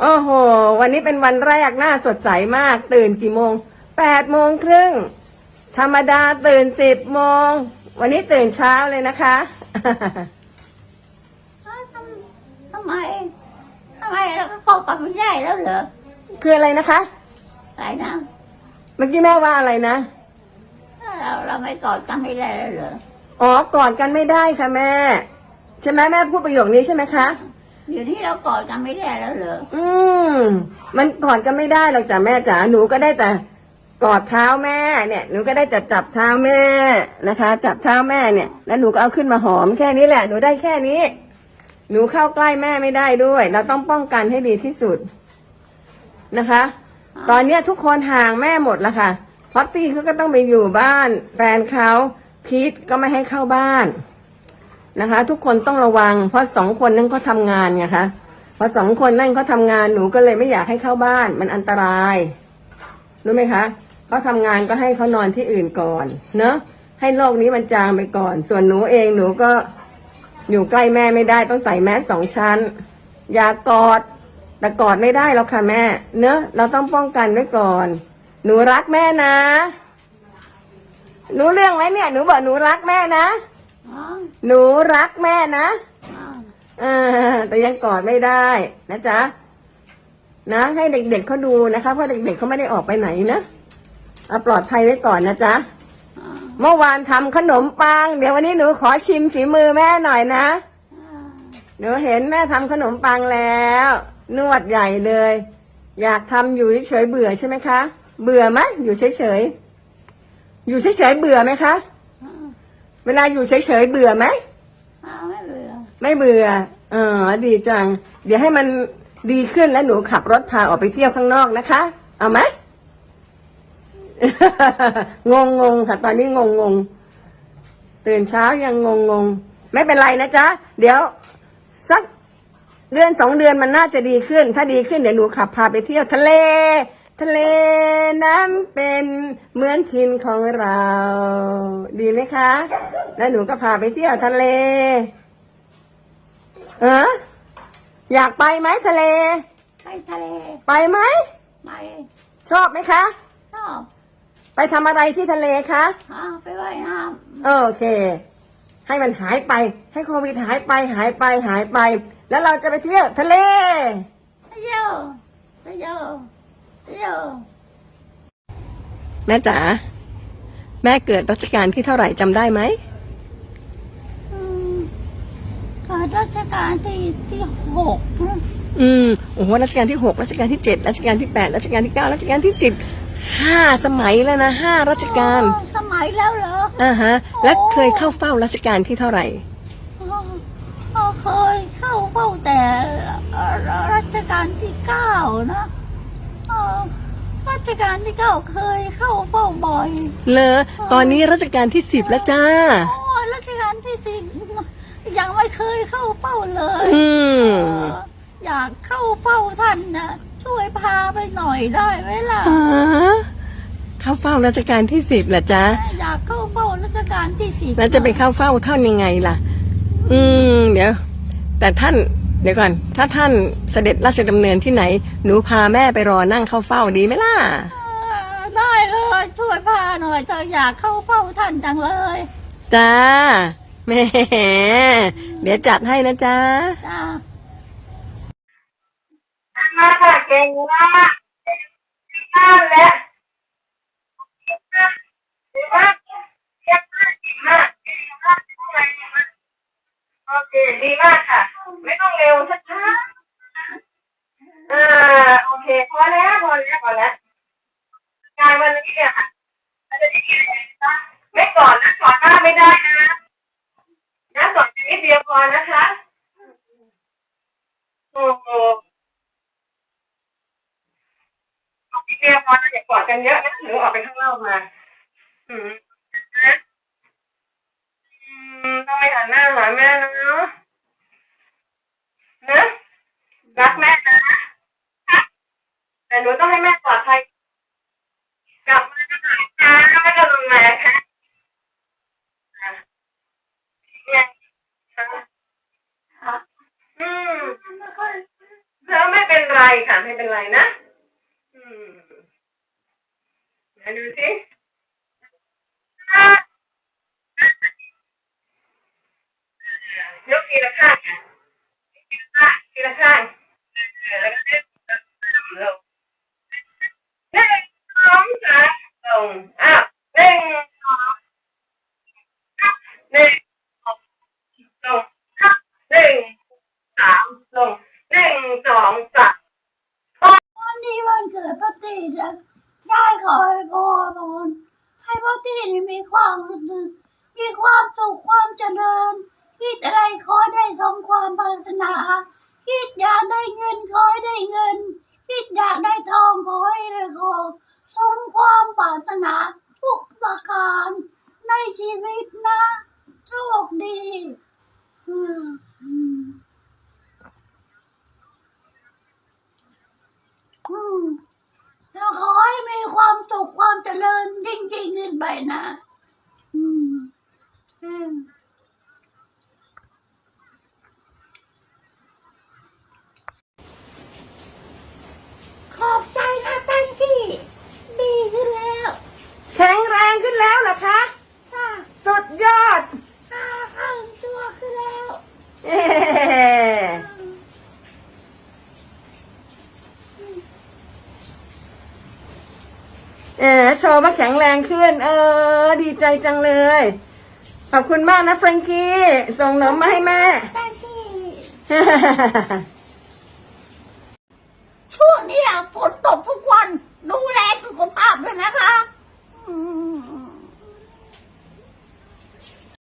โอ้โห วันนี้เป็นวันแรกหน้าสดใสมาก ตื่นกี่โมง แปดโมงครึ่ง ธรรมดาตื่นสิบโมง วันนี้ตื่นเช้าเลยนะคะอ้าวทำทำไมทำไมเราก็กอดกันไม่ได้แล้วเหรอคืออะไรนะคะ อะไรนะเมื่อกี้แม่ว่าอะไรนะ เราเราไม่กอดกันไม่ได้แล้วเหรอ อ๋อกอดกันไม่ได้ค่ะแม่ ใช่ไหมแม่พูดประโยคนี้ใช่ไหมคะ เดี๋ยวนี้เรากอดกันไม่ได้แล้วเหรออืมมันกอดกันไม่ได้หรอกจ้ะแม่จ๋าหนูก็ได้แต่กอดเท้าแม่เนี่ย หนูก็ได้แต่จับเท้าแม่นะคะ จับเท้าแม่เนี่ย แล้วหนูก็เอาขึ้นมาหอมแค่นี้แหละ หนูได้แค่นี้ หนูเข้าใกล้แม่ไม่ได้ด้วย เราต้องป้องกันให้ดีที่สุดนะคะ ตอนเนี้ยทุกคนห่างแม่หมดล้วค่ะพอตตี้เขาก็ต้องไปอยู่บ้านแฟนเขาพีทก็ไม่ให้เข้าบ้าน นะคะ ทุกคนต้องระวัง เพราะสองคนนั้นเขาทำงานไงคะพอสองคนนั่นเขาทำงานหนูก็เลยไม่อยากให้เข้าบ้าน มันอันตรายรู้ไหมคะเขาทำงานก็ให้เขานอนที่อื่นก่อน เนอะให้โรคนี้มันจางไปก่อน ส่วนหนูเองหนูก็อยู่ใกล้แม่ไม่ได้ต้องใส่แมสสองชั้น อย่ากอด แต่กอดไม่ได้หรอกค่ะแม่ เนอะเราต้องป้องกันไว้ก่อน หนูรักแม่นะ รู้เรื่องไหมเนี่ย หนูบอกหนูรักแม่นะ หนูรักแม่นะอ๋อเออแต่ยังกอดไม่ได้นะจ๊ะนะให้เด็กๆเขาดูนะคะเพราะเด็กๆเขาไม่ได้ออกไปไหนนะเอาปลอดภัยไว้ก่อนนะจ๊ะเมื่อวานทำขนมปัง เดี๋ยววันนี้หนูขอชิมฝีมือแม่หน่อยนะหนูเห็นแม่ทำขนมปังแล้ว นวดใหญ่เลย อยากทำอยู่เฉยเบื่อใช่ไหมคะ เบื่อไหมอยู่เฉยๆอยู่เฉยๆเบื่อไหมคะ เวลาอยู่เฉยๆเบื่อไหมอ๋อไม่เบื่อไม่เบื่อเออดีจัง เดี๋ยวให้มันดีขึ้นแล้วหนูขับรถพาออกไปเที่ยวข้างนอกนะคะ เอาไหม งงงงๆค่ะตอนนี้งงงงๆตื่นเช้ายังงงงงๆไม่เป็นไรนะจ๊ะ เดี๋ยว สักเดือนสองเดือนมันน่าจะดีขึ้น ถ้าดีขึ้นเดี๋ยวหนูขับพาไปเที่ยวทะเล ทะเลนั้นเป็นเหมือนทินของเรา ดีไหมคะ แล้วหนูก็พาไปเที่ยวทะเลเอออยากไปไหมทะเล ไปทะเล ไปไหมไปชอบไหมคะ ชอบ ไปทำอะไรที่ทะเลคะอ๋อไปว่ายน้โอเค ให้มันหายไป ให้โควิดหายไปหายไปหายไป แล้วเราจะไปเที่ยวทะเลำไปเที่ยวไปเที่ยวไปเที่ยวแม่จ๋าแม่เกิดรัชกาลที่เท่าไหร่จำได้ไหม อืมเกิด รัชกาลที่ที่หกนะอืมโอ้โหรัชกาลที่หกรัชกาลที่เจ็ดรัชกาลที่แปดรัชกาลที่เก้ารัชกาลที่สิบห้าสมัยแล้วนะห้ารัชกาลอ๋อสมัยแล้วเหรออ่าฮะ และเคยเข้าเฝ้ารัชกาลที่เท่าไหร่อ๋ออ๋อเคยเข้าเฝ้าแต่เอ่อรัชกาลที่เก้านะเอ่อรัชกาลที่เก้าเคยเข้าเฝ้าบ่อย เลอตอนนี้รัชกาลที่สิบแล้วจ้าโอ้ยรัชกาลที่สิบ ยังไม่เคยเข้าเฝ้าเลยอืมเอออยากเข้าเฝ้าท่านนะช่วยพาไปหน่อยได้ไหมล่ะฮะเข้าเฝ้ารัชกาลที่สิบเหรอจ๊ะ อยากเข้าเฝ้ารัชกาลที่สิบแล้วจะไปเข้าเฝ้าท่านยังไงล่ะ อืม เดี๋ยว แต่ท่าน เดี๋ยวก่อน ถ้าท่านเสด็จราชดำเนินที่ไหน หนูพาแม่ไปรอนั่งเข้าเฝ้าดีไหมล่ะ เออได้เลยช่วยพาหน่อยจะอยากเข้าเฝ้าท่านจังเลย จ้า แหม่เดี๋ยวจัดให้นะจ๊ะจ้ามาค่ะเก่งมากมากแล้วดีมากเก่งมากดีมากดีมากดีมากโอเคดีมากค่ะ ไม่ต้องเร็วช้าๆอ่าโอเคพอแล้วพอแล้วพอแล้วงานวันนี้เนี่ยค่ะมันจะได้แค่ไหนคะไม่ก่อนนะก่อนหน้าไม่ได้นะ นะก่อนนิดเดียวพอนะคะโอ้โหเอาพี่เดียวพอจะอย่ากอดกันเยอะนะหนูออกไปข้างนอกมา อืมนะต้องไปหันหน้าหาแม่นะนะรักแม่นะแต่หนูต้องให้แม่ ไม่เป็นไรค่ะไม่เป็นไรนะอืมาดูสิยกทีละข้างค่ะทีละข้างทีละข้าง ขอให้พ่อพรให้ป้าตีนี่มีความมีความสุขความเจริญคิดอะไรขอได้สมความปรารถนาคิดอยากได้เงินขอให้ได้เงินคิดอยากได้ทองขอให้ได้ทองสมความปรารถนาทุกประการในชีวิตนะโชคดีอืมอืมอืมแล้วขอให้มีความ สุขความเจริญยิ่งยิ่งขึ้นไปนะอืมอืมขอบใจนะแป้งกี้ดีขึ้นแล้วแข็งแรงขึ้นแล้วเหรอคะ จ้าสุดยอด ตาข้างตัวขึ้นแล้วเย้เออ โชว์ว่าแข็งแรงขึ้น เออ ดีใจจังเลย ขอบคุณมากนะแฟรงกี้ ส่งขนมมาให้แม่ ช่วงนี้ฝนตกทุกวัน ดูแลสุขภาพด้วยนะคะ อืม